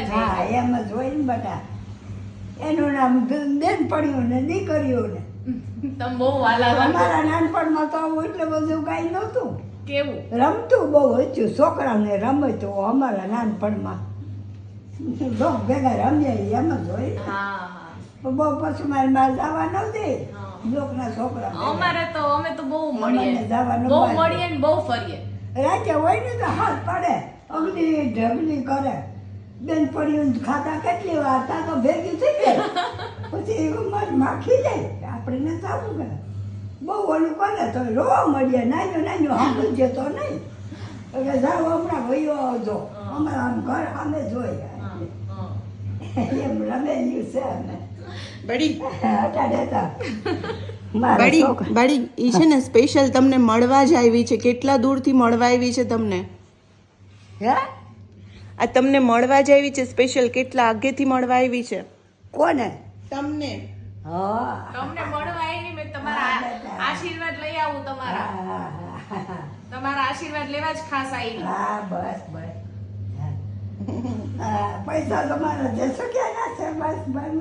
જ હા એમ જ હોય ને બટા એનું નામ બેન પડ્યું ને દીકરીઓ ને તમે બહુ વાલા અમારા નાનપણમાં તો આવું એટલે બધું કાંઈ નહોતું. કેવું? રમતું બહુ હતું. છોકરાને રમતું અમારા નાનપણમાં. બહુ ભેગા રમ્યા એમ જ હોય. હા બહુ પછી મારે બહાર જવા ન દે લોકના છોકરા અમારે તો અમે તો બહુ મળીએ. બહુ મળીએ ને બહુ ફરીએ. રાતે હોય ને તો હાથ પડે. અગલી ઢગલી કરે. બેન પડ્યું ખાતા કેટલી વાર? તા તો ભેગી થઈ જાય પછી ઉંમર માખી જાય. આપણે ન થવું કે બહુ ઓલું કરે તો રોવા મળીએ. નાનો નાનો હાંભળ છે તો નહીં. એટલે જાઓ હમણાં ભાઈઓ આવજો. અમારા આમ ઘર અમે જોઈએ. એમ રમેલ્યું છે અમે. બડી. અટાડે બડી બડી ઈ છે ને સ્પેશિયલ તમને મળવા જ આવી છે. કેટલા દૂરથી મળવા આવી છે તમને? હે? આ તમને મળવા જ આવી છે સ્પેશિયલ કેટલા આગેથી મળવા આવી છે? કોને? તમને. હા. તમને મળવા આવી મેં તમારા આશીર્વાદ લઈ આવું તમારા. તમારા આશીર્વાદ લેવા જ ખાસ આવી હા બસ બસ. પૈસા તમારા જશો ક્યાં છે બસ બસ.